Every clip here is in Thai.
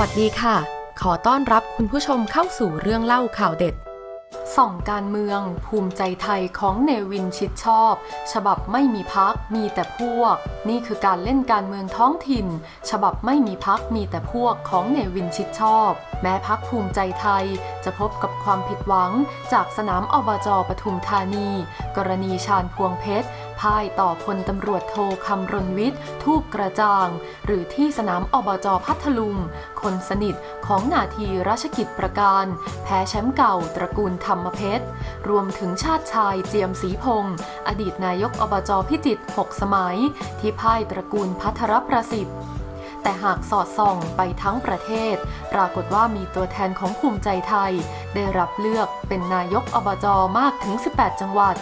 วัสดีค่ะ ขอต้อนรับคุณผู้ชมเข้าสู่เรื่องเล่าข่าวเด็ด ส่องการเมือง ภูมิใจไทยของเนวินชิดชอบ ฉบับไม่มีพักมีแต่พวก นี่คือการเล่นการเมืองท้องถิ่น ฉบับไม่มีพักมีแต่พวกของเนวินชิดชอบ แม้พักภูมิใจไทยจะพบกับความผิดหวัง จากสนามอบจปทุมธานี กรณีชาญพวงเพชร พ่ายต่อพลตำรวจโทคำรณวิทย์ ทูบกระจ่าง หรือที่สนามอบจพัทลุง คนสนิทของนาทีราชกิจประการ แพ้แชมป์เก่าตระกูลธรรมเพชร รวมถึงชาติชายเจียมศรีพงศ์อดีตนายกอบจพิจิตร6สมัย ที่พ่ายตระกูลพัทรประสิทธิ์แต่หากสอดส่องไปทั้งประเทศ ปรากฏว่ามีตัวแทนของภูมิใจไทย ได้รับเลือกเป็นนายกอบจมากถึง 18 จังหวัด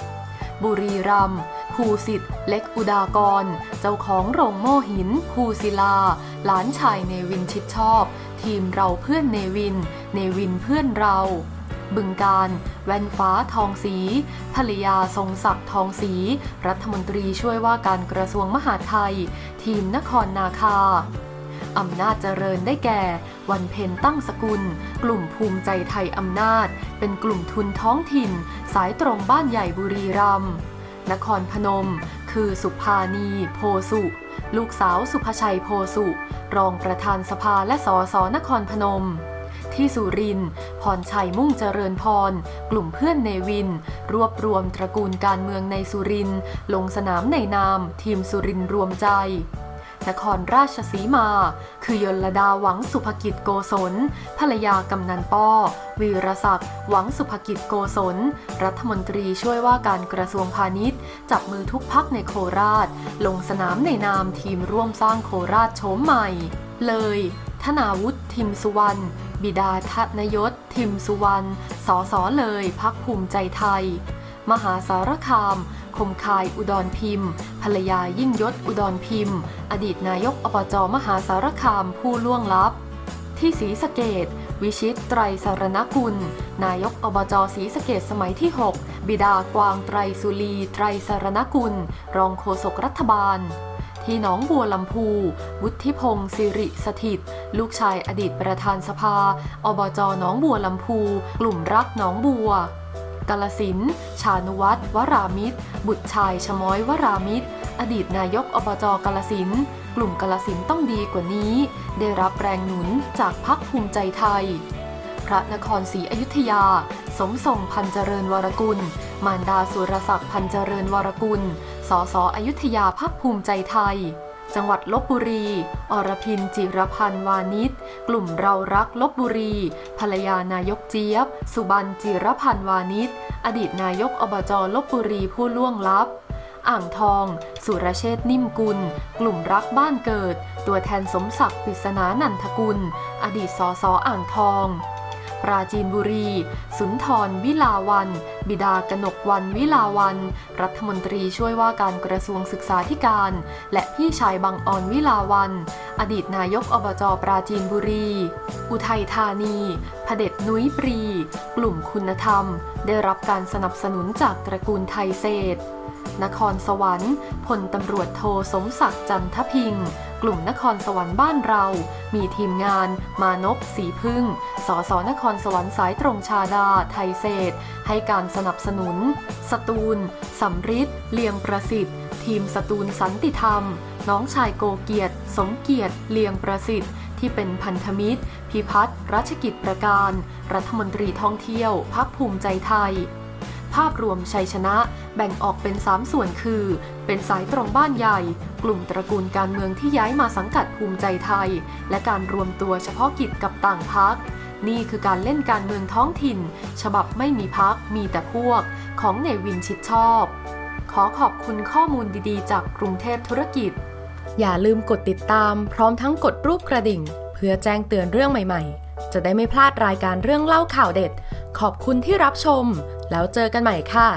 บุรีรัมย์ ภูสิทธิ์เล็กอุดากร เจ้าของโรงโม่หิน ภูศิลา หลานชายเนวินชิดชอบ ทีมเราเพื่อนเนวิน เนวินเพื่อนเรา บึงการ แว่นฟ้าทองศรีภรรยาทรงศักดิ์ทองศรีรัฐมนตรีช่วยว่าการกระทรวงมหาดไทย ทีมนครนาคาอำนาจเจริญได้แก่ วันเพ็ญตั้งสกุล กลุ่มภูมิใจไทยอำนาจ เป็นกลุ่มทุนท้องถิ่น สายตรงบ้านใหญ่บุรีรัมย์ นครพนม คือสุภานีโพสุ ลูกสาวสุภชัยโพสุ รองประธานสภาและสสนครพนม ที่สุรินทร์พรชัยมุ่งเจริญพร กลุ่มเพื่อนในวิน รวบรวมตระกูลการเมืองในสุรินทร์ลงสนามในนาม ทีมสุรินทร์รวมใจ นครราชสีมา คือยลดาหวังสุภกิจโกศล ภรรยากำนันป้อ วีรศักดิ์หวังสุภกิจโกศล รัฐมนตรีช่วยว่าการกระทรวงพาณิชย์ จับมือทุกพักในโคราช ลงสนามในนามทีมร่วมสร้างโคราชโฉมใหม่ เลย ธนาวุฒิทิมสุวรรณบิดาทนยศ ทิมสุวรรณ สสเลยพักภูมิใจไทย มหาสารคาม คมคายอุดรพิมพ์ ภรรยายิ่งยศอุดรพิมพ์ อดีตนายกอบจมหาสารคามผู้ล่วงลับ ที่ศรีสะเกดวิชิตไตรสารณกุล นายกอบจศรีสะเกดสมัยที่ 6 บิดากวางไตรสุรีไตรสารณกุล รองโฆษกรัฐบาลที่หนองบัวลำพู วุฒิพงศ์สิริสถิต ลูกชายอดีตประธานสภา อบจหนองบัวลำพู กลุ่มรักหนองบัว กาลสิน ชานุวัตรวรามิตร บุตรชายชม้อยวรามิตร อดีตนายกอบจกาลสิน กลุ่มกาลสินต้องดีกว่านี้ ได้รับแรงหนุนจากพักภูมิใจไทย พระนครศรีอยุธยา สมทรงพันเจริญวรกุล มารดาสุรศักดิ์พันเจริญวรกุล สสอยุธยาพักภูมิใจไทย จังหวัดลบบุรี อรพินจิรพันธ์วานิช กลุ่มเรารักลบบุรี ภรรยานายกเจี๊ยบ สุบันจิรพันธ์วานิช อดีตนายกอบจลบบุรีผู้ล่วงลับ อ่างทอง สุรเชษนิ่มกุล กลุ่มรักบ้านเกิด ตัวแทนสมศักดิ์ปริศนานันทกุล อดีตสสอ่างทอง ปราจีนบุรี สุนทรวิลาวัน บิดากนกวันวิลาวัน รัฐมนตรีช่วยว่าการกระทรวงศึกษาธิการ และพี่ชายบังออนวิลาวัน อดีตนายกอบจปราจีนบุรี อุทัยธานีพเด็จนุ้ยปรี กลุ่มคุณธรรม ได้รับการสนับสนุนจากตระกูลไทยเศษนครสวรรค์พลตำรวจโทสมศักดิ์จันทพิง กลุ่มนครสวรรค์บ้านเรา มีทีมงาน มานพสีพึ่ง สสนครสวรรค์สายตรงชาดา ไทยเศษ ให้การสนับสนุน สตูลสำริดเลียงประสิทธิ์ ทีมสตูลสันติธรรม น้องชายโกเกียรติ สมเกียรติ เลียงประสิทธิ์ที่เป็นพันธมิตร พิพัฒน์รัชกิจประการ รัฐมนตรีท่องเที่ยว พักภูมิใจไทย ภาพรวมชัยชนะแบ่งออกเป็น 3 ส่วนคือ เป็นสายตรงบ้านใหญ่ กลุ่มตระกูลการเมืองที่ย้ายมาสังกัดภูมิใจไทย และการรวมตัวเฉพาะกิจกับต่างพักนี่คือการเล่นการเมืองท้องถิ่น ฉบับไม่มีพักมีแต่พวก ของเนวินชิดชอบ ขอขอบคุณข้อมูลดีๆ จากกรุงเทพธุรกิจ อย่าลืมกดติดตาม พร้อมทั้งกดรูปกระดิ่ง เพื่อแจ้งเตือนเรื่องใหม่ๆ จะได้ไม่พลาดรายการเรื่องเล่าข่าวเด็ด ขอบคุณที่รับชม แล้วเจอกันใหม่ค่ะ